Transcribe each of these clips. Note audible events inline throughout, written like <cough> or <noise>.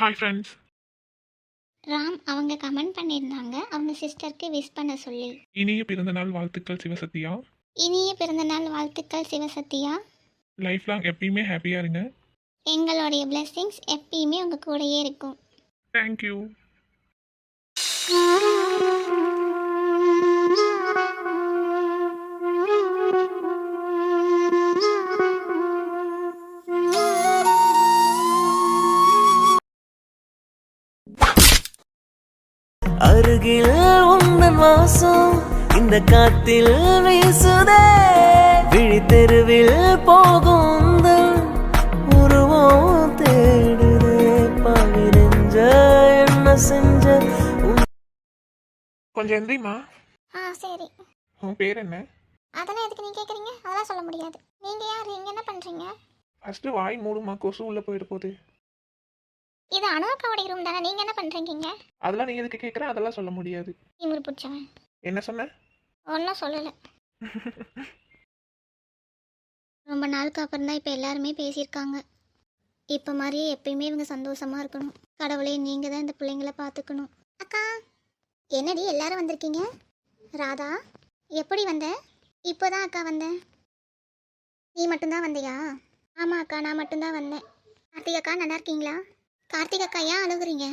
Hi friends Ram அவங்க comment பண்ணியிருந்தாங்க. அவங்க சிஸ்டருக்கு விஷ் பண்ண சொல்லி. இனிய பிறந்தநாள் வாழ்த்துக்கள் சிவசத்யா. இனிய பிறந்தநாள் வாழ்த்துக்கள் சிவசத்யா. லைஃப் லாங் எப்பயுமே ஹாப்பியாக இருங்க. எங்களுடைய blessings எப்பயுமே உங்கள் கூடயே இருக்கும். தேங்க்யூ <laughs> இந்த காத்தில் வீசுதே. விழி தெருவில் போகும் உருவம் தேடுதே. பாவிரஞ்ச என்ன செஞ்ச? கொஞ்சம் எந்திரிமா ஆ சரி. உன் பேர் என்ன? அதெல்லாம் எதுக்கு நீங்கள் கேட்குறீங்க அதெல்லாம் சொல்ல முடியாது. நீங்கள் யார்? இங்கே என்ன பண்ணுறீங்க ஃபஸ்ட்டு வாய் மூடுமா கொசு உள்ளே போயிட்டு போகுது. இது அனுவக்காவுடைய ரூம் தானே. நீங்கள் என்ன பண்ணுறீங்க அதெல்லாம் நீ எதுக்கு கேட்குற அதெல்லாம் சொல்ல முடியாது. இவர் பிடிச்சவன் என்ன சொன்ன? ஒன்றும் சொல்லலை. ரொம்ப நாளுக்கு அப்புறம் தான் இப்போ எல்லாருமே பேசியிருக்காங்க. இப்போ மாதிரியே எப்பயுமே இவங்க சந்தோஷமாக இருக்கணும். கடவுளே நீங்கள் தான் இந்த பிள்ளைங்கள பார்த்துக்கணும். அக்கா என்னடி எல்லாரும் வந்திருக்கீங்க? ராதா எப்படி வந்த? இப்போ தான் அக்கா வந்தேன் நீ மட்டும்தான் வந்தியா? ஆமாம் அக்கா நான் மட்டும்தான் வந்தேன். கார்த்திக் அக்கா நல்லா இருக்கீங்களா? கார்த்திக் அக்கா ஏன் அழுகுறீங்க?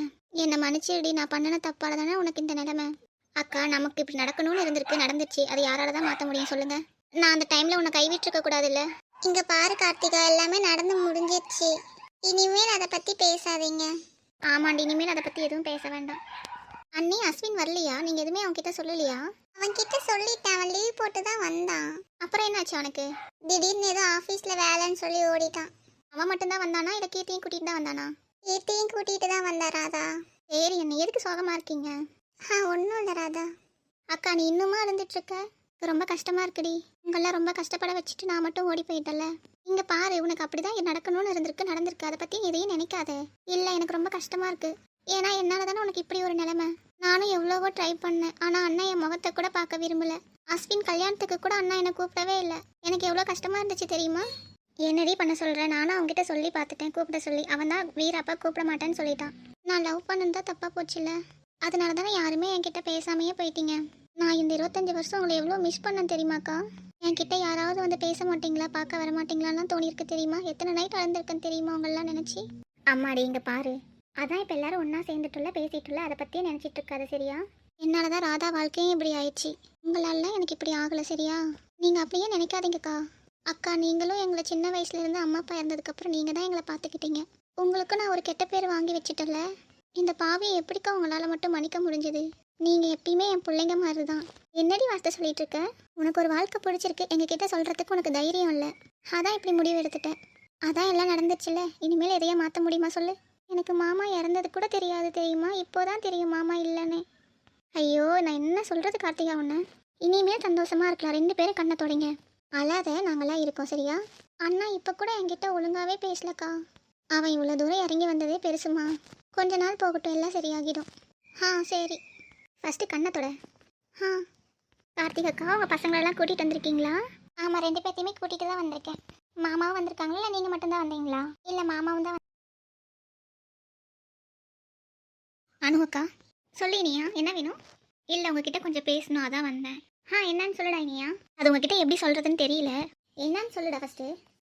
என்னை மன்னிச்சிடி நான் பண்ணின தப்பால தானே உனக்கு இந்த நிலைமை? அக்கா நமக்கு இப்படி நடக்கணும்னு இருந்திருக்கு நடந்துச்சு அது யாரால தான் மாற்ற முடியும் சொல்லுங்க. நான் அந்த டைம்ல உன்னை கைவிட்டிருக்க கூடாதுல்ல. இங்க பாரு கார்த்திகா எல்லாமே நடந்து முடிஞ்சிருச்சு. இனிமேல் அதை பத்தி பேசாதீங்க. ஆமாண்டி இனிமேல் அதை பத்தி எதுவும் பேச வேண்டாம். அண்ணி அஸ்வின் வரலையா? நீங்க எதுவுமே அவன் கிட்ட சொல்லலையா? அவன் கிட்ட சொல்லிட்டேன். அவன் லீவ் போட்டு தான் வந்தான். அப்புறம் என்னாச்சு அவனுக்கு? திடீர்னு ஏதோ ஆஃபீஸ்ல வேலைன்னு சொல்லி ஓடிட்டான். அவன் மட்டும்தான் வந்தானா? இல்லை கீர்த்தியும் கூட்டிட்டு தான் வந்தானா? கீர்த்தியும் கூட்டிட்டு தான் வந்தா ராதா. சரி என்ன எதுக்கு சோகமா இருக்கீங்க? ஆ ஒன்றும் இல்லை ராதா. அக்கா நீ இன்னுமா இருந்துட்டு இருக்க ரொம்ப கஷ்டமா இருக்குடி. உங்கெல்லாம் ரொம்ப கஷ்டப்பட வச்சுட்டு நான் மட்டும் ஓடி போயிட்டல இங்க பாரு உனக்கு அப்படிதான் நடக்கணும்னு இருந்திருக்கு நடந்திருக்கு. அதை பத்தி எதையும் நினைக்காத. இல்ல எனக்கு ரொம்ப கஷ்டமா இருக்கு. ஏன்னா என்னால தானே உனக்கு இப்படி ஒரு நிலைமை. நானும் எவ்வளவோ ட்ரை பண்ணேன். ஆனா அண்ணா என் முகத்தை கூட பார்க்க விரும்பல. அஸ்வின் கல்யாணத்துக்கு கூட அண்ணா என்னை கூப்பிடவே இல்லை. எனக்கு எவ்வளோ கஷ்டமா இருந்துச்சு தெரியுமா? என்னடி பண்ண சொல்கிறேன் நானும் அவங்ககிட்ட சொல்லி பார்த்துட்டேன். கூப்பிட சொல்லி. அவன் தான் வீரப்பா கூப்பிட மாட்டேன்னு சொல்லிட்டான். நான் லவ் பண்ணது தான் தப்பாக போச்சுல்ல அதனால தானே யாருமே என்கிட்ட பேசாமையே போயிட்டீங்க? நான் இந்த இருபத்தஞ்சு வருஷம் உங்களை எவ்வளோ மிஸ் பண்ணேன் தெரியுமாக்கா? என்கிட்ட யாராவது வந்து பேச மாட்டீங்களா? பார்க்க வர மாட்டீங்களான்னு தோணியிருக்கு தெரியுமா? எத்தனை நைட் அழந்திருக்கேன் தெரியுமா உங்களெலாம் நினச்சி? அம்மாடி இங்கே பாரு. அதான் இப்போ எல்லாரும் ஒன்றா சேர்ந்துட்டுள்ள பேசிட்டுள்ள அதை பற்றியே நினச்சிட்டு இருக்காது சரியா? என்னால் தான் ராதா வாழ்க்கையும் இப்படி ஆயிடுச்சு. உங்களால எனக்கு இப்படி ஆகலை சரியா? நீங்கள் அப்படியே நினைக்காதீங்கக்கா. அக்கா நீங்களும் எங்களை சின்ன வயசுலேருந்து அம்மா அப்பா இறந்ததுக்கப்புறம் நீங்கள் தான் எங்களை பார்த்துக்கிட்டீங்க. உங்களுக்கு நான் ஒரு கெட்ட பேர் வாங்கி வச்சுட்டல இந்த பாவியை எப்படிக்கா உங்களால் மட்டும் மன்னிக்க முடிஞ்சது? நீங்கள் எப்பயுமே என் பிள்ளைங்க மாதிரி தான் என்னடி வார்த்தை சொல்லிட்டு இருக்க உனக்கு ஒரு வாழ்க்கை பிடிச்சிருக்கு. எங்ககிட்ட சொல்கிறதுக்கு உனக்கு தைரியம் இல்லை. அதான் இப்படி முடிவு எடுத்துட்டேன். அதான் எல்லாம் நடந்துச்சுல்ல இனிமேல் எதையும் மாற்ற முடியுமா சொல்லு? எனக்கு மாமா இறந்தது கூட தெரியாது தெரியுமா? இப்போதான் தெரியும் மாமா இல்லைன்னு. ஐயோ நான் என்ன சொல்கிறது கார்த்திகா உன்னை? இனிமேல் சந்தோஷமாக இருக்கலாம். ரெண்டு பேரும் கண்ணை தொடங்க. அழாத நாங்களாம் இருக்கோம் சரியா? அண்ணா இப்போ கூட என்கிட்ட ஒழுங்காகவே பேசலக்கா. அவன் இவ்வளோ தூரம் இறங்கி வந்ததே பெருசுமா? கொஞ்ச நாள் போகட்டும் எல்லாம் சரியாகிடும். ஆ சரி. ஃபஸ்ட்டு கண்ணத்தோட ஆ. கார்த்திக் அக்கா உங்கள் பசங்களெல்லாம் கூட்டிகிட்டு வந்திருக்கீங்களா? ஆமாம் ரெண்டு பேர்த்தையுமே கூட்டிகிட்டு தான் வந்திருக்கேன். மாமாவும் வந்திருக்காங்களா இல்லை நீங்கள் மட்டும்தான் வந்தீங்களா? இல்லை மாமாவும் தான் அனு சொல்லி இனியா என்ன வேணும்? இல்லை உங்ககிட்ட கொஞ்சம் பேசணும் அதான் வந்தேன். ஆ என்னன்னு சொல்லுடா இனியா. அது உங்ககிட்ட எப்படி சொல்கிறதுன்னு தெரியல. என்னன்னு சொல்லுடா ஃபஸ்ட்டு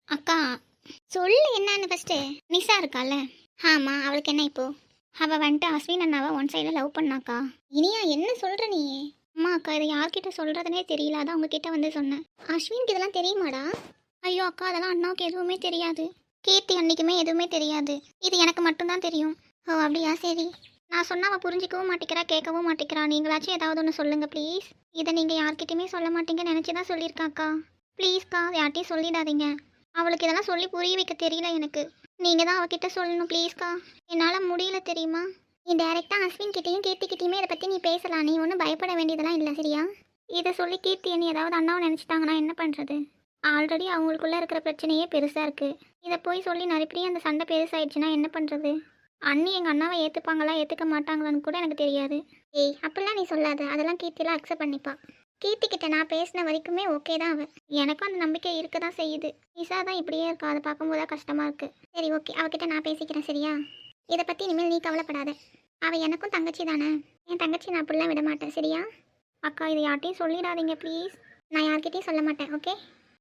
அக்கா சொல்லு என்னன்னு ஃபஸ்ட்டு நிஷா இருக்கால ஆமாம் அவளுக்கு என்ன இப்போ? அவள் வந்துட்டு அஸ்வின் அண்ணாவை ஒன் சைடில் லவ் பண்ணாக்கா? இனியா என்ன சொல்கிற நீ? அம்மா அக்கா இதை யார்கிட்ட சொல்கிறதுனே தெரியல. அதான் உங்ககிட்ட வந்து சொன்னேன். அஸ்வினுக்கு இதெல்லாம் தெரியுமாடா? ஐயோ அக்கா அதெல்லாம் அண்ணாவுக்கு எதுவுமே தெரியாது. கீர்த்தி அன்னைக்குமே எதுவுமே தெரியாது. இது எனக்கு மட்டும்தான் தெரியும். ஓ அப்படியா? சரி. நான் சொன்னால் அவள் புரிஞ்சிக்கவும் மாட்டேங்கிறா கேட்கவும் மாட்டேங்கிறா. நீங்களாச்சும் ஏதாவது ஒன்று சொல்லுங்கள் ப்ளீஸ் இதை நீங்கள் யார்கிட்டையுமே சொல்ல மாட்டீங்கன்னு நினச்சி தான் சொல்லியிருக்காக்கா ப்ளீஸ்க்கா யார்ட்டையும் சொல்லிடாதீங்க. அவளுக்கு இதெல்லாம் சொல்லி புரிய வைக்க தெரியல எனக்கு. நீங்கள் தான் அவகிட்ட சொல்லணும் ப்ளீஸ்க்கா என்னால் முடியல தெரியுமா? நீ டேரெக்டாக அஸ்வின் கிட்டேயும் கீர்த்தி கிட்டேயுமே இதை பற்றி நீ பேசலாம். நீ ஒன்றும் பயப்பட வேண்டியதெல்லாம் இல்லை சரியா? இதை சொல்லி கீர்த்தி என்ன ஏதாவது அண்ணாவை நினச்சிட்டாங்கன்னா என்ன பண்ணுறது ஆல்ரெடி அவங்களுக்குள்ளே இருக்கிற பிரச்சனையே பெருசாக இருக்குது இதை போய் சொல்லி நிறைய அந்த சண்டை பெருசாயிடுச்சுன்னா என்ன பண்ணுறது அண்ணி எங்கள் அண்ணாவை ஏற்றுப்பாங்களா ஏற்றுக்க மாட்டாங்களான்னு கூட எனக்கு தெரியாது. ஏய் அப்படிலாம் நீ சொல்லாத. அதெல்லாம் கீர்த்திலாம் அக்செப்ட் பண்ணிப்பா. கீர்த்தி கிட்ட நான் பேசின வரைக்குமே ஓகே தான் அவ எனக்கும் அந்த நம்பிக்கை இருக்க தான் செய்யுது. நிஷா தான் இப்படியே இருக்கும் அதை பார்க்கும்போது தான் கஷ்டமாக இருக்குது சரி ஓகே அவகிட்ட நான் பேசிக்கிறேன் சரியா? இதை பற்றி இனிமேல் நீ கவலைப்படாத. அவள் எனக்கும் தங்கச்சி தானே. என் தங்கச்சி நான் அப்படிலாம் விட மாட்டேன் சரியா? அக்கா இது யார்ட்டையும் சொல்லிடாதீங்க ப்ளீஸ் நான் யார்கிட்டையும் சொல்ல மாட்டேன் ஓகே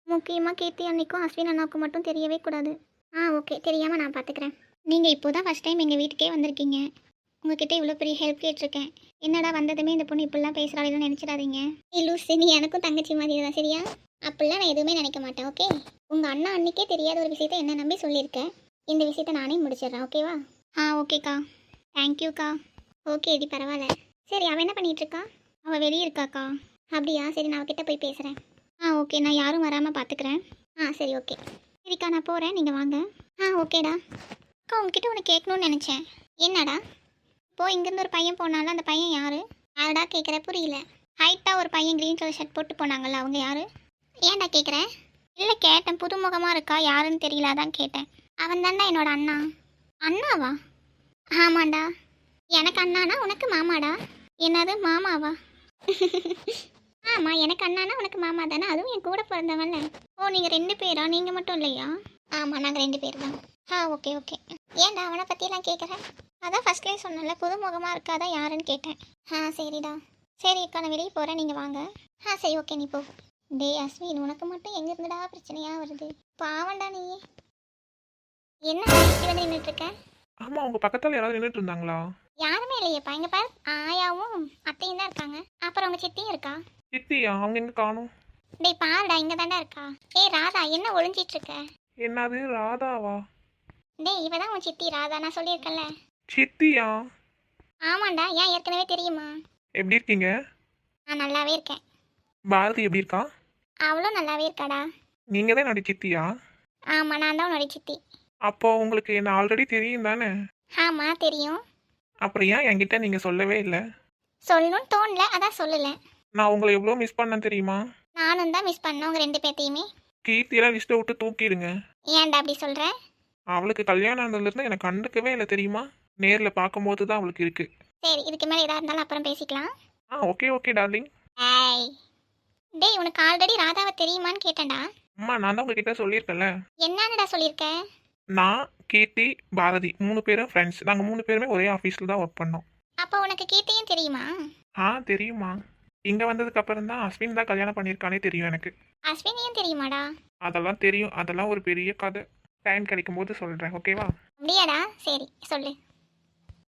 முக்கியமாக கீர்த்தி அன்னைக்கும் அஸ்வின் அண்ணாவுக்கும் மட்டும் தெரியவே கூடாது. ஆ ஓகே தெரியாமல் நான் பார்த்துக்கிறேன். நீங்கள் இப்போ தான் ஃபஸ்ட் டைம் எங்கள் வீட்டுக்கே வந்திருக்கீங்க. உங்ககிட்ட இவ்வளோ பெரிய ஹெல்ப் கேட்டிருக்கேன். என்னடா வந்ததுமே இந்த பொண்ணு இப்படிலாம் பேசுகிறாள் நினச்சிடாதீங்க. நீ லூசு நீ எனக்கும் தங்கச்சி மாதிரி தான் சரியா? அப்படிலாம் நான் எதுவுமே நினைக்க மாட்டேன் ஓகே உங்கள் அண்ணா அன்னைக்கே தெரியாத ஒரு விஷயத்த என்ன நம்பி சொல்லியிருக்கேன் இந்த விஷயத்த நானே முடிச்சிடுறேன் ஓகேவா ஆ ஓகேக்கா தேங்க்யூக்கா ஓகே இது பரவாயில்ல. சரி அவள் என்ன பண்ணிட்டு இருக்கா? அவள் வெளியே இருக்காக்கா அப்படியா? சரி நான் அவகிட்ட போய் பேசுகிறேன் ஆ ஓகே நான் யாரும் வராமல் பார்த்துக்கிறேன் ஆ சரி ஓகே சரிக்கா நான் போகிறேன் நீங்கள் வாங்க. ஆ ஓகேடா அக்கா உங்ககிட்ட ஒன்று கேட்கணும்னு நினச்சேன். என்னடா? போ இங்கேருந்து ஒரு பையன் போனாலும் அந்த பையன் யாரு? யாருடா கேட்குற புரியல. ஹைட்டாக ஒரு பையன் க்ரீன் கலர் ஷர்ட் போட்டு போனாங்கல்ல அவங்க யாரு? ஏன்டா கேட்குற இல்லை கேட்டேன். புதுமுகமாக இருக்கா யாருன்னு தெரியல தான் கேட்டேன். அவன் தான்டா என்னோட அண்ணா. அண்ணாவா? ஆமாண்டா. எனக்கு அண்ணானா உனக்கு மாமாடா? என்னது மாமாவா? <laughs> ஆமாம் எனக்கு அண்ணானா உனக்கு மாமா தானே? அதுவும் என் கூட பிறந்தவன்ல. ஓ நீங்கள் ரெண்டு பேரா? நீங்கள் மட்டும் இல்லையா? ஆமாம் நாங்கள் ரெண்டு பேர் தான். ஆ ஓகே ஓகே. ஏன்டா அவனை பற்றியெல்லாம் கேட்குறேன் அதான் ஃபர்ஸ்ட்லேயே சொன்னல புதுமுகமாக இருக்காதா யாருன்னு கேட்டேன். ஆ சரிடா. சரி அக்கா நான் வெளியே போகிறேன் நீங்கள் வாங்க. ஆ சரி ஓகே நீ போ. டேய் அஸ்வின் உனக்கு மட்டும் எங்க இருந்துடா பிரச்சனையா வருது? பாவண்டா நீ. என்ன வந்து நின்றுட்டு இருக்க? ஆமா உங்க பக்கத்துல யாராவது நின்றுட்டு இருந்தாங்களா? யாருமே இல்லையேப்பா. இங்க பாரு ஆயாவும் அத்தையும் தான் இருக்காங்க. அப்புறம் உங்க சித்தியும் இருக்கா? சித்தியா? அவங்க எங்க காணும்? டேய் பாருடா இங்க தாண்டா இருக்கா. ஏய் ராதா என்ன ஒளிஞ்சிட்டு இருக்க? என்னது ராதாவா? டேய் இவ தான் உன் சித்தி ராதா. நான் சொல்லியிருக்கேன்ல. சித்தியா? ஆமாண்டா ஏன் ஏற்கனவே தெரியுமா? எப்படி இருக்கீங்க? நான் நல்லாவே இருக்கேன். பாரதி எப்படி இருக்கா? அவளும் நல்லாவே இருக்காடா. நீங்க தான் என்னோட சித்தியா? ஆமா நான் தான் உன்னோட சித்தி. அப்போ உங்களுக்கு என்ன ஆல்ரெடி தெரியும் தானே? ஆமா தெரியும். அப்புறம் ஏன் என்கிட்ட நீங்க சொல்லவே இல்லை? சொல்லணும்னு தோணல அதான் சொல்லல. நான் உங்களை எவ்வளோ மிஸ் பண்ணேன் தெரியுமா? நானும் தான் மிஸ் பண்ணேன் உங்க ரெண்டு பேர்த்தையுமே கீர்த்தியெல்லாம் லிஸ்ட்டை விட்டு தூக்கிடுங்க. ஏன்டா அப்படி சொல்ற? அவளுக்கு கல்யாணம் ஆனதுலேருந்து எனக்கு கண்டுக்கவே இல்லை தெரியுமா? நேரில் பார்க்கும்போது தான் அவளுக்கு இருக்கு. சரி இதுக்கு மேலே எதா இருந்தாலும் அப்புறம் பேசிக்கலாம். ஆ ஓகே ஓகே டார்லிங் ஏய் டேய் உனக்கு ஆல்ரெடி ராதாவை தெரியுமான்னு கேட்டேன்டா. அம்மா நான் தான் உங்ககிட்ட சொல்லியிருக்கேன்ல. என்னன்னுடா சொல்லியிருக்க? நான் கீர்த்தி பாரதி மூணு பேரும் ஃப்ரெண்ட்ஸ் நாங்கள் மூணு பேருமே ஒரே ஆஃபீஸில் தான் ஒர்க் பண்ணோம். அப்போ உனக்கு கீர்த்தியும் தெரியுமா? ஆ தெரியுமா. இங்கே வந்ததுக்கு அப்புறம் தான் அஸ்வின் தான் கல்யாணம் பண்ணியிருக்கானே தெரியும் எனக்கு. அஸ்வினியும் தெரியுமாடா? அதெல்லாம் தெரியும். அதெல்லாம் ஒரு பெரிய கதை. டைம் கிடைக்கும் போது சொல்கிறேன் ஓகேவா அப்படியாடா? சரி சொல்லு.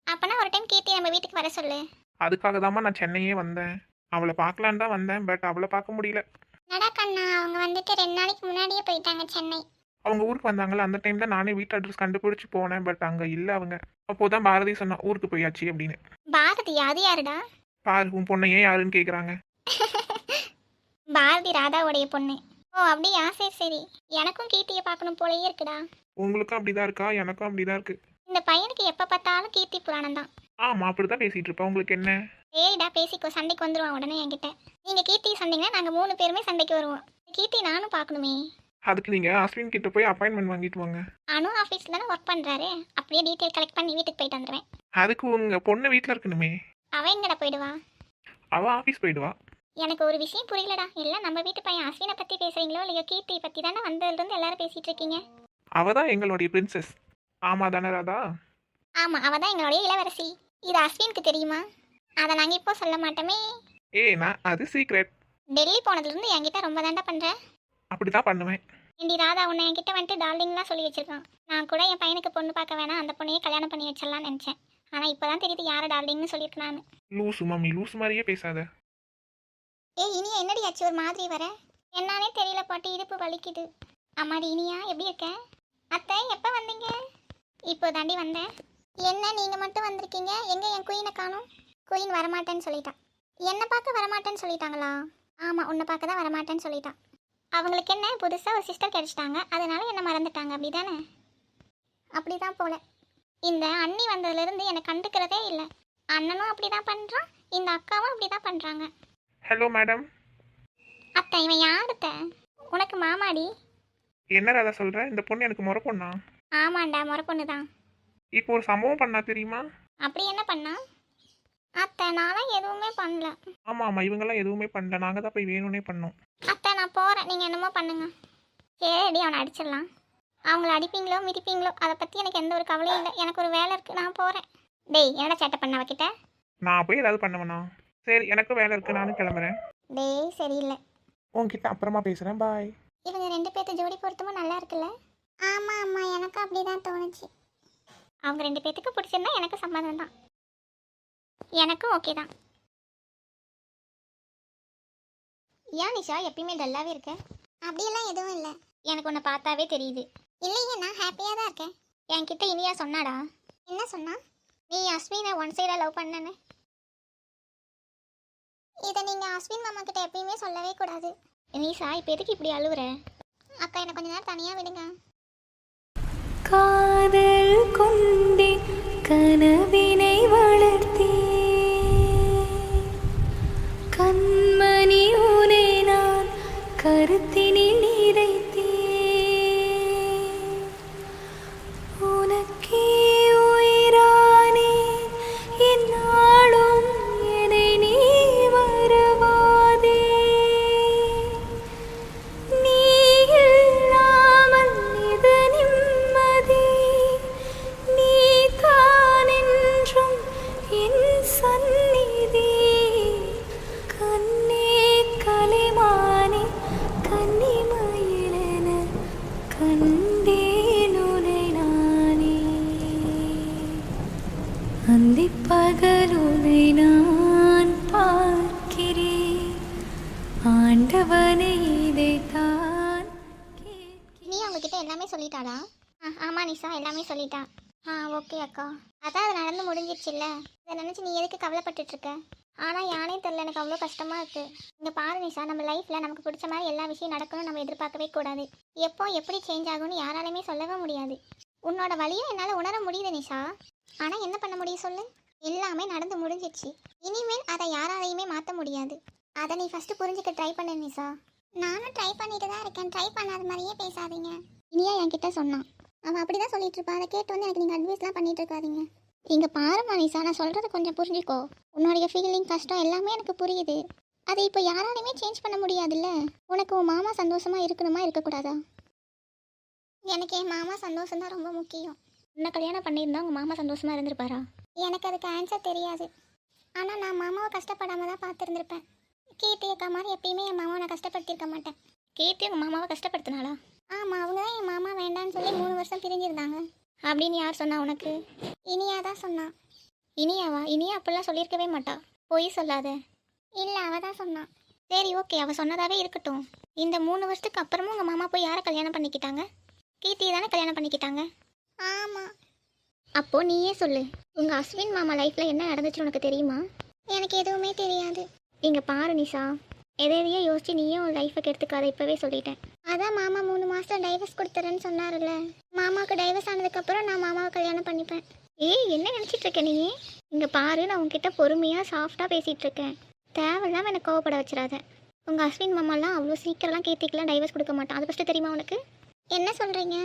அப்பனா ஒரு டைம் கீர்த்தி நம்ம வீட்டுக்கு வர சொல்லு. அதுக்காக தாம்மா நான் சென்னையே வந்தேன். அவளை பார்க்கலான்னு தான் வந்தேன் பட் அவளை பார்க்க முடியல. நடா கண்ணா அவங்க வந்துட்டு ரெண்டு நாளைக்கு முன்னாடியே போயிட்டாங்க சென்னை. அவங்க ஊருக்கு வந்தாங்களா அந்த டைம் தான் நானே வீட்டு அட்ரஸ் கண்டுபிடிச்சி போனேன் பட் அங்கே இல்லை அவங்க. அப்போதான் தான் பாரதி சொன்னா ஊருக்கு போயாச்சு அப்படின்னு. பாரதி அது யாருடா? பாரு உன் பொண்ணை ஏன் யாருன்னு கேட்குறாங்க <laughs> பாரதி ராதாவுடைய பொண்ணு. ஓ அப்படியா? சரி சரி. எனக்கும் கீர்த்தியை பார்க்கணும் போலயே இருக்குடா. உங்களுக்கும் அப்படிதான் இருக்கா? எனக்கும் அப்படிதான் இருக்கு. இந்த பையனுக்கு எப்போ பார்த்தாலும் கீர்த்தி புராணம் தான். ஆமா அப்படிதான் பேசிட்டு இருப்பா. உங்களுக்கு என்ன? சரிடா பேசிக்கோ. சண்டைக்கு வந்துருவான் உடனே என்கிட்ட. நீங்கள் கீர்த்தி சொன்னீங்கன்னா நாங்கள் மூணு பேருமே சண்டைக்கு வருவோம். கீர்த்தி நானும் பார்க்கணுமே. அதுக்கு நீங்க அஸ்வின் கிட்ட போய் அப்பாயின்மெண்ட் வாங்கிட்டு வாங்க. அனு ஆஃபீஸில் தானே ஒர்க் பண்ணுறாரு அப்படியே டீட்டெயில் கலெக்ட் பண்ணி வீட்டுக்கு போயிட்டு வந்துடுவேன் அதுக்கு உங்க பொண்ணு வீட்டில் இருக்கணுமே. அவன் எங்கடா போயிடுவா? அவ ஆஃபீஸ் போயிடுவா. எனக்கு ஒரு விஷயம் புரியலடா. எல்லாம் நம்ம வீட்டு பையன் அஸ்வினை பற்றி பேசுறீங்களோ இல்லையோ கீர்த்தி பற்றி தானே வந்ததுலேருந்து எல்லாரும் பேசிகிட்டு இருக்கீங்க அவ தான் எங்களுடைய பிரின்சஸ் ஆமா தானே ராதா? ஆமாம் அவள் தான் எங்களுடைய இளவரசி. இது அஸ்வினுக்கு தெரியுமா? அதை நாங்கள் இப்போ சொல்ல மாட்டோமே. ஏய் நான் அது சீக்ரெட் டெல்லி போனதுலேருந்து என்கிட்ட ரொம்ப தாண்டா பண்ணுறேன் அப்படிதான் பண்ணுவேன். இண்டி ராதா உன்னை என்கிட்ட வந்துட்டு டார்லிங்லாம் சொல்லி வச்சிருக்கான். நான் கூட என் பையனுக்கு பொண்ணு பார்க்க வேணாம். அந்த பொண்ணையே கல்யாணம் பண்ணி வச்சிடலாம்னு நினச்சேன். ஆனால் இப்போ தான் தெரியுது யாரை டார்லிங்னு சொல்லியிருக்கேன் நான் லூசு மம்மி. லூசு மாதிரியே பேசாத. ஏய் இனியா என்னடி ஆச்சு? ஒரு மாதிரி வர. என்னானே தெரியல பாட்டி இடுப்பு வலிக்குது. அம்மாடி இனியா எப்படி இருக்க? அத்தை எப்போ வந்தீங்க? இப்போ தாண்டி வந்தேன். என்ன நீங்கள் மட்டும் வந்திருக்கீங்க? எங்கே என் குயினை காணும்? குயின் வரமாட்டேன்னு சொல்லிட்டான். என்னை பார்க்க வரமாட்டேன்னு சொல்லிட்டாங்களா? ஆமாம் உன்னை பார்க்க தான் வரமாட்டேன்னு சொல்லிட்டான். அவங்களுக்கு என்ன புதுசாக ஒரு சிஸ்டர் கிடைச்சிட்டாங்க. அதனால என்னை மறந்துட்டாங்க அப்படி தானே அப்படி தான் போல. இந்த அண்ணி வந்ததுலேருந்து என்னை கண்டுக்கிறதே இல்லை. அண்ணனும் அப்படி தான் பண்ணுறான் இந்த அக்காவும் அப்படி தான் பண்ணுறாங்க ஹலோ மேடம் அத்தை இவன் யாருத்த? உனக்கு மாமாடி? என்ன ராதா சொல்ற? இந்த பொண்ணு எனக்கு முறை பொண்ணா? ஆமாண்டா முறை பொண்ணு தான் இப்போ ஒரு சம்பவம் பண்ணா தெரியுமா? அப்படி என்ன பண்ணா? அத்தை நான்லாம் எதுவுமே பண்ணல. ஆமா ஆமா இவங்கெல்லாம் எதுவுமே பண்ணல. நாங்க தான் போய் வேணும்னே பண்ணோம். அத்தை நான் போகிறேன் நீங்கள் என்னமோ பண்ணுங்க. சரிடி அவனை அடிச்சிடலாம். அவங்கள அடிப்பீங்களோ மிதிப்பீங்களோ அதை பற்றி எனக்கு எந்த ஒரு கவலையும் இல்லை. எனக்கு ஒரு வேலை இருக்குது நான் போகிறேன் டேய் என்னடா சேட்டை பண்ண அவகிட்ட? நான் போய் ஏதாவது பண்ணுவேண்ணா சரி எனக்கும் வேலை இருக்கு நானும் கிளம்புறேன். டேய் சரியில்லை. உன்கிட்ட அப்புறமா பேசுகிறேன் பாய் இவங்க ரெண்டு பேர்த்த ஜோடி பொருத்தமும் நல்லா இருக்குல்ல? ஆமா ஆமா எனக்கு அப்படிதான் தோணுச்சு. அவங்க ரெண்டு பேத்துக்கு பிடிச்சிருந்தா எனக்கு சம்மதம் தான் எனக்கும் ஓகே தான். ஏன் நிஷா எப்பயுமே டல்லாவே இருக்க? அப்படியெல்லாம் எதுவும் இல்லை. எனக்கு உன்னை பார்த்தாவே தெரியுது. இல்லையே நான் ஹாப்பியாக தான் இருக்கேன். என்கிட்ட இனியா சொன்னாடா? என்ன சொன்னா? நீ அஸ்வினை ஒன் சைடாக லவ் பண்ணனு இதை நீங்கள் அஸ்வின் மாமா கிட்ட எப்பயுமே சொல்லவே கூடாது. நீசா இப்போ எதுக்கு இப்படி அழுவுற? அக்கா எனக்கு கொஞ்ச நேரம் தனியாக விடுங்க. காதல் கொண்டே கனவினை உங்ககிட்ட எல்லாமே சொல்லிட்டாளா? ஆ ஆமாம் நிஷா எல்லாமே சொல்லிட்டா. ஆ ஓகே அக்கா. அதான் அது நடந்து முடிஞ்சிடுச்சுல்ல இதை நினச்சி நீ எதுக்கு கவலைப்பட்டுட்டு இருக்க ஆனால் யானே தெரில எனக்கு அவ்வளோ கஷ்டமாக இருக்குது இங்கே பாரு நிஷா நம்ம லைஃப்பில் நமக்கு பிடிச்ச மாதிரி எல்லா விஷயம் நடக்கணும் நம்ம எதிர்பார்க்கவே கூடாது. எப்போ எப்படி சேஞ்ச் ஆகும்னு யாராலையுமே சொல்லவே முடியாது. உன்னோட வழியை என்னால் உணர முடியுது நிஷா. ஆனால் என்ன பண்ண முடியும் சொல்லு? எல்லாமே நடந்து முடிஞ்சிடுச்சு இனிமேல் அதை யாராலையுமே மாற்ற முடியாது. அதை நீ ஃபஸ்ட்டு புரிஞ்சுக்க ட்ரை பண்ணு நிஷா. நானும் ட்ரை பண்ணிட்டு தான் இருக்கேன். ட்ரை பண்ணாத மாதிரியே பேசாதீங்க. இனியா என்கிட்ட சொன்னான் அவன் அப்படி தான் சொல்லிட்டு இருப்பா. அதை கேட்டு வந்து எனக்கு நீங்கள் அட்வைஸ்லாம் பண்ணிட்டு இருக்காதீங்க. இங்கே பாரு மனிஷா நான் சொல்கிறத கொஞ்சம் புரிஞ்சுக்கோ. உன்னுடைய ஃபீலிங் கஷ்டம் எல்லாமே எனக்கு புரியுது. அதை இப்போ யாராலையுமே சேஞ்ச் பண்ண முடியாதுல்ல? உனக்கு உன் மாமா சந்தோஷமாக இருக்கணுமா இருக்கக்கூடாதா? எனக்கு என் மாமா சந்தோஷம் தான் ரொம்ப முக்கியம். உன்னை கல்யாணம் பண்ணியிருந்தா உங்கள் மாமா சந்தோஷமாக இருந்திருப்பாரா? எனக்கு அதுக்கு ஆன்சர் தெரியாது. ஆனால் நான் மாமாவை கஷ்டப்படாமல் தான் பார்த்துருந்துருப்பேன். கீர்த்தி அக்கா மாதிரி எப்பயுமே என் மாமாவை நான் கஷ்டப்படுத்தியிருக்க மாட்டேன். கீர்த்தி உங்கள் மாமாவை கஷ்டப்படுத்தினாளா? ஆமாம் அவங்க தான் என் மாமா வேண்டான்னு சொல்லி மூணு வருஷம் பிரிஞ்சிருந்தாங்க. அப்படின்னு யார் சொன்னா உனக்கு? இனியா தான் சொன்னான் இனியாவா? இனியா அப்படிலாம் சொல்லியிருக்கவே மாட்டா. பொய் சொல்லாத. இல்லை அவ தான் சொன்னான் சரி ஓகே. அவ சொன்னதாவே இருக்கட்டும். இந்த மூணு வருஷத்துக்கு அப்புறமும் உங்கள் மாமா போய் யாரை கல்யாணம் பண்ணிக்கிட்டாங்க? கீர்த்தியை தானே கல்யாணம் பண்ணிக்கிட்டாங்க? ஆமாம் அப்போ நீயே சொல்லு. உங்கள் அஸ்வின் மாமா லைஃப்பில் என்ன நடந்துச்சு உனக்கு தெரியுமா? எனக்கு எதுவுமே தெரியாது. இங்கே பாரு நிஷா. எதை எதையோ யோசிச்சு நீயும் உன் லைஃபை கெடுத்துக்காத இப்போவே சொல்லிட்டேன். அதான் மாமா மூணு மாதம் டைவர்ஸ் கொடுத்துறேன்னு சொன்னார்ல மாமாவுக்கு டைவர்ஸ் ஆனதுக்கப்புறம் நான் மாமாவை கல்யாணம் பண்ணிப்பேன். ஏய் என்ன நினச்சிட்டு இருக்க நீ? இங்கே பாரு நான் உன்கிட்ட பொறுமையாக சாஃப்டாக பேசிகிட்டு இருக்கேன். தேவையில்லாம எனக்கு கோவப்பட வச்சிடாத. உங்கள் அஸ்வின் மாமாலாம் அவ்வளோ சீக்கிரம்லாம் கீர்த்திக்கெலாம் டைவர்ஸ் கொடுக்க மாட்டான். அது ஃபஸ்ட்டு தெரியுமா உனக்கு? என்ன சொல்கிறீங்க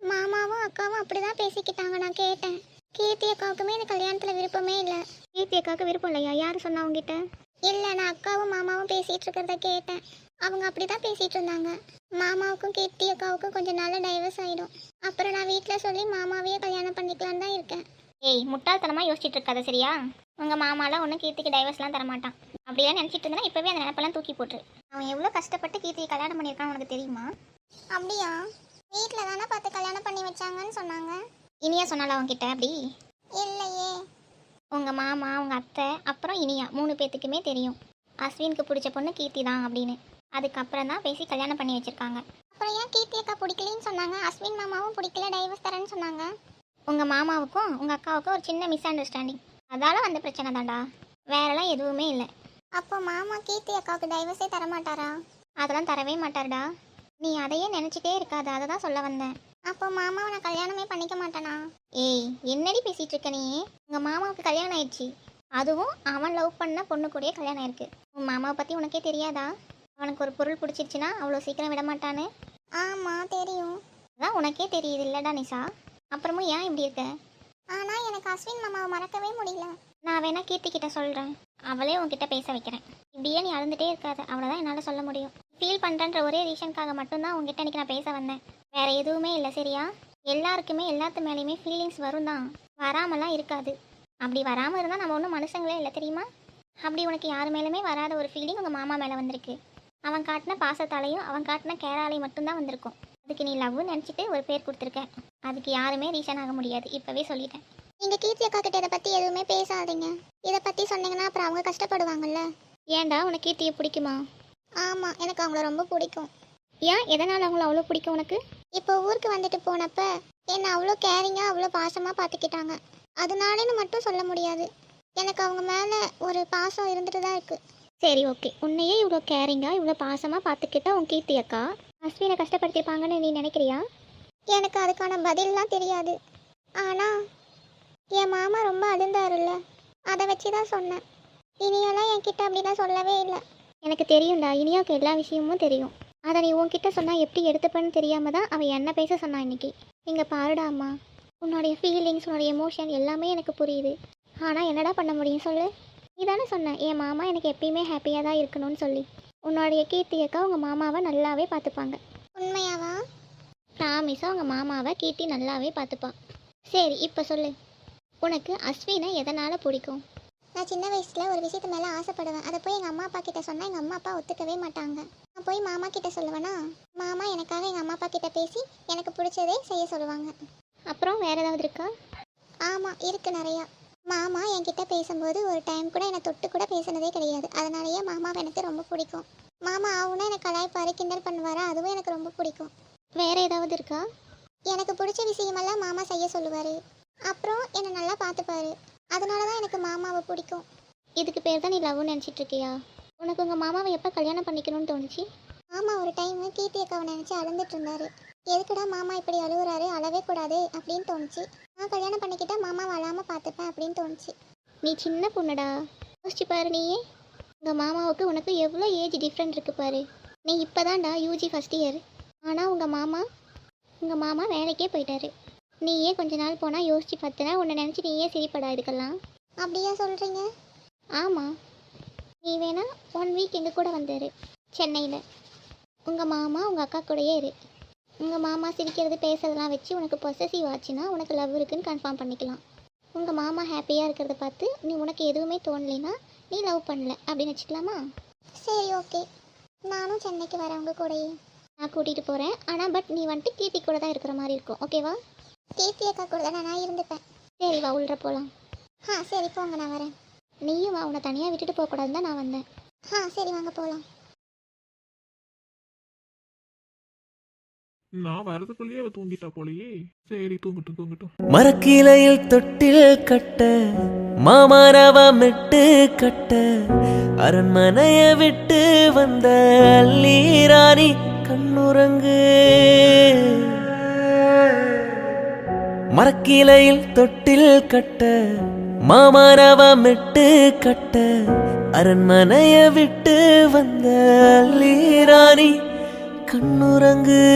மாமாவும் அக்காவும் அப்படி தான் பேசிக்கிட்டாங்க நான் கேட்டேன். கீர்த்தி அக்காவுக்குமே இந்த கல்யாணத்தில் விருப்பமே இல்லை. கீர்த்தி அக்காவுக்கு விருப்பம் இல்லையா? யார் சொன்னா உங்ககிட்ட இல்லை நான் அக்காவும் மாமாவும் பேசிகிட்டு இருக்கிறத கேட்டேன். அவங்க அப்படி தான் பேசிகிட்டு இருந்தாங்க. மாமாவுக்கும் கீர்த்தி அக்காவுக்கும் கொஞ்ச நாளில் டைவர்ஸ் ஆகிடும் அப்புறம் நான் வீட்டில் சொல்லி மாமாவையே கல்யாணம் பண்ணிக்கலான்னு தான் இருக்கேன். ஏய் முட்டாள்தனமாக யோசிச்சுட்டு இருக்காத சரியா? உங்கள் மாமாலாம் ஒன்றும் கீர்த்திக்கு டைவர்ஸ்லாம் தரமாட்டான். அப்படியே நினச்சிட்டு இருந்தா இப்போவே அந்த நினப்பெல்லாம் தூக்கி போட்டுரு. அவன் எவ்வளோ கஷ்டப்பட்டு கீர்த்தியை கல்யாணம் பண்ணியிருக்கான்னு உனக்கு தெரியுமா? அப்படியா? வீட்டில் தானே பார்த்து கல்யாணம் பண்ணி வச்சாங்கன்னு சொன்னாங்க. இனியா சொன்னால அவன்கிட்ட அப்படி? உங்கள் மாமா உங்கள் அத்தை அப்புறம் இனியா மூணு பேர்த்துக்குமே தெரியும். அஸ்வினுக்கு பிடிச்ச பொண்ணு கீர்த்தி தான் அப்படின்னு. அதுக்கப்புறம் தான் பேசி கல்யாணம் பண்ணி வச்சிருக்காங்க. அப்புறம் ஏன் கீர்த்தி அக்கா பிடிக்கலன்னு சொன்னாங்க? அஸ்வின் மாமாவும் பிடிக்கல டைவர்ஸ் தரேன்னு சொன்னாங்க. உங்கள் மாமாவுக்கும் உங்கள் அக்காவுக்கும் ஒரு சின்ன மிஸ் அண்டர்ஸ்டாண்டிங் அதால வந்த பிரச்சனை தான்டா. வேறெல்லாம் எதுவுமே இல்லை. அப்போ மாமா கீர்த்தி அக்காவுக்கு டைவர்ஸே தர மாட்டாரா அதெல்லாம் தரவே மாட்டாருடா. நீ அதையே நினச்சிட்டே இருக்காத. அதை தான் சொல்ல வந்தேன். அப்போ மாமாவை நான் கல்யாணமே பண்ணிக்க மாட்டேனா? ஏய் என்னடி பேசிட்டு இருக்க நீ? உங்கள் மாமாவுக்கு கல்யாணம் ஆயிடுச்சு. அதுவும் அவன் லவ் பண்ண பொண்ணு கூடயே கல்யாணம் ஆயிருக்கு. உன் மாமாவை பற்றி உனக்கே தெரியாதா? அவனுக்கு ஒரு பொருள் பிடிச்சிருச்சுன்னா அவ்வளோ சீக்கிரம் விட மாட்டான்னு. ஆமாம் தெரியும். அதான் உனக்கே தெரியுது இல்லடா நிஷா. அப்புறமும் ஏன் இப்படி இருக்க? ஆனால் எனக்கு அஸ்வின் மாமாவை மறக்கவே முடியல. நான் வேணா கீர்த்தி கிட்ட சொல்கிறேன் அவளே உன்கிட்ட பேச வைக்கிறேன். இப்படியே நீ அழுந்துட்டே இருக்காத. அவ்வளோதான் என்னால் சொல்ல முடியும். ஃபீல் பண்ணுறன்ற ஒரே ரீசனுக்காக மட்டும்தான் உங்ககிட்ட இன்னைக்கு நான் பேச வந்தேன். வேற எதுவுமே இல்லை சரியா? எல்லாருக்குமே எல்லாத்து மேலேயுமே ஃபீலிங்ஸ் வரும் தான். வராமலாம் இருக்காது. அப்படி வராமல் இருந்தால் நம்ம ஒன்றும் மனுஷங்களே இல்லை தெரியுமா? அப்படி உனக்கு யார் மேலுமே வராத ஒரு ஃபீலிங் உங்கள் மாமா மேலே வந்திருக்கு. அவன் காட்டின பாசத்தாலையும் அவன் காட்டின கேராலையும் மட்டும்தான் வந்திருக்கும். அதுக்கு நீ லவ்னு நினச்சிட்டு ஒரு பேர் கொடுத்துருக்க. அதுக்கு யாருமே ரீசன் ஆக முடியாது. இப்போவே சொல்லிட்டேன். நீங்கள் கீர்த்தி அக்கா கிட்ட இதை பற்றி எதுவுமே பேசாதீங்க. இதை பற்றி சொன்னீங்கன்னா அப்புறம் அவங்க கஷ்டப்படுவாங்கல்ல? ஏன்டா உனக்கு கீர்த்தியை பிடிக்குமா? ஆமாம் எனக்கு அவங்கள ரொம்ப பிடிக்கும். ஏன்? எதனால் அவங்கள அவ்வளோ பிடிக்கும் உனக்கு? இப்போ ஊருக்கு வந்துட்டு போனப்ப என்னை அவ்வளோ கேரிங்காக அவ்வளோ பாசமாக பார்த்துக்கிட்டாங்க. அதனாலேன்னு மட்டும் சொல்ல முடியாது. எனக்கு அவங்க மேலே ஒரு பாசம் இருந்துட்டு தான் இருக்குது சரி ஓகே உன்னையே இவ்வளோ கேரிங்காக இவ்வளோ பாசமாக பார்த்துக்கிட்டா உன் கீர்த்தி அக்கா? அஸ்வினை கஷ்டப்படுத்திருப்பாங்கன்னு நீ நினைக்கிறியா? எனக்கு அதுக்கான பதில்லாம் தெரியாது. ஆனால் என் மாமா ரொம்ப அழுந்தாருல்ல. அதை வச்சு தான் சொன்னேன். இனியெல்லாம் என்கிட்ட அப்படிலாம் சொல்லவே இல்லை. எனக்கு தெரியும்டா இனியாவுக்கு எல்லா விஷயமும் தெரியும். அதை நீ உன்கிட்ட சொன்னால் எப்படி எடுத்துப்பேன்னு தெரியாம தான் அவள் என்ன பேச சொன்னா இன்னைக்கு? இங்கே பாருடா அம்மா. உன்னுடைய ஃபீலிங்ஸ் உன்னுடைய எமோஷன் எல்லாமே எனக்கு புரியுது. ஆனால் என்னடா பண்ண முடியும் சொல்லு? நீ தானே சொன்ன என் மாமா எனக்கு எப்பயுமே ஹாப்பியாக தான் இருக்கணும்னு சொல்லி. உன்னுடைய கீர்த்தி அக்கா உங்கள் மாமாவை நல்லாவே பார்த்துப்பாங்க. உண்மையாவா? ப்ராமிஸாக உங்கள் மாமாவை கீர்த்தி நல்லாவே பார்த்துப்பா. சரி இப்போ சொல்லு. உனக்கு அஸ்வினை எதனால் பிடிக்கும்? நான் சின்ன வயசில் ஒரு விஷயத்து மேலே ஆசைப்படுவேன். அதை போய் எங்கள் அம்மா அப்பா கிட்ட சொன்னால் எங்கள் அம்மா அப்பா ஒத்துக்கவே மாட்டாங்க. நான் போய் மாமா கிட்ட சொல்லுவேனா? மாமா எனக்காக எங்கள் அம்மா அப்பா கிட்ட பேசி எனக்கு பிடிச்சதே செய்ய சொல்லுவாங்க. அப்புறம் வேற ஏதாவது இருக்கா? ஆமாம் இருக்கு நிறையா. மாமா என்கிட்ட பேசும்போது ஒரு டைம் கூட என்னை தொட்டு கூட பேசினதே கிடையாது. அதனாலேயே மாமாவை எனக்கு ரொம்ப பிடிக்கும். மாமா ஆகுனா எனக்கு கலாய்ப்பாரு கிண்டல் பண்ணுவாரா அதுவும் எனக்கு ரொம்ப பிடிக்கும். வேற ஏதாவது இருக்கா? எனக்கு பிடிச்ச விஷயமெல்லாம் மாமா செய்ய சொல்லுவார். அப்புறம் என்னை நல்லா பார்த்துப்பாரு. அதனால தான் எனக்கு மாமாவை பிடிக்கும். இதுக்கு பேர் தான் நீ லவ்னு நினச்சிட்டு இருக்கியா? உனக்கு உங்கள் மாமாவை எப்போ கல்யாணம் பண்ணிக்கணும்னு தோணுச்சு? மாமா ஒரு டைம் கீர்த்தி அக்காவை நினச்சி அழுந்துட்டு இருந்தாரு. எதுக்குடா மாமா இப்படி அழுகுறாரு? அழவே கூடாது அப்படின்னு தோணுச்சு. நான் கல்யாணம் பண்ணிக்கிட்டா மாமாவை அழாமல் பார்த்துப்பேன் அப்படின்னு தோணுச்சு. நீ சின்ன பொண்ணுடா. யோசிச்சு பாரு நீயே. உங்கள் மாமாவுக்கு உனக்கு எவ்வளோ ஏஜ் டிஃப்ரெண்ட் இருக்கு பாரு. நீ இப்போதான்டா யூஜி ஃபஸ்ட் இயர் ஆனால் உங்கள் மாமா உங்கள் மாமா வேலைக்கே போயிட்டாரு. நீயே கொஞ்ச நாள் போனால் யோசிச்சு பார்த்தனா உன்னை நினச்சி நீயே சிரிப்படா இதுக்கெல்லாம் அப்படியா சொல்கிறீங்க ஆமாம் நீ வேணா ஒன் வீக் எங்கள் கூட வந்தாரு. சென்னையில். உங்கள் மாமா உங்கள் அக்கா கூடயே இரு. உங்கள் மாமா சிரிக்கிறது பேசுறதெல்லாம் வச்சு உனக்கு பொசசிவ் ஆச்சுன்னா உனக்கு லவ் இருக்குன்னு கன்ஃபார்ம் பண்ணிக்கலாம். உங்கள் மாமா ஹாப்பியாக இருக்கிறத பார்த்து நீ உனக்கு எதுவுமே தோணலைன்னா நீ லவ் பண்ணல அப்படின்னு வச்சுக்கலாமா? சரி ஓகே நானும் சென்னைக்கு வரேன் உங்கள் கூடயே. நான் கூட்டிகிட்டு போகிறேன் ஆனால் பட் நீ வந்துட்டு கீர்த்தி கூட தான் இருக்கிற மாதிரி இருக்கும். ஓகேவா கீர்த்தி அக்கா கூட தான் நான் இருந்துப்பேன். சரி வா உள்ள போகலாம் ஆ சரி போங்க நான் வரேன். நீயும் வா உன்னை தனியாக விட்டுட்டு போகக்கூடாதுன்னு தான் நான் வந்தேன். ஆ சரி வாங்க போகலாம் நான் வரதுக்குள்ளேயே அவ தூங்கிட்டா போலயே. சரி தூங்கட்டும் தூங்கட்டும். மரக்கிளையில் தொட்டில் கட்ட மாமரவமிட்டு கட்ட அரண்மனைய விட்டு வந்த அல்லீராணி கண்ணுறங்கு. மரக்கிளையில் தொட்டில் கட்ட மாமரவமிட்டு கட்ட அரண்மனைய விட்டு வந்த லீராணி கண்ணுறங்கு.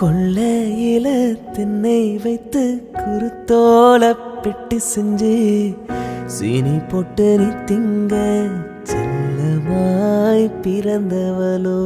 கொள்ளையில திண்ணை வைத்து குருத்தோல பெட்டி செஞ்சு சீனி போட்டு நீ திங்க செல்லமாய் பிறந்தவளோ.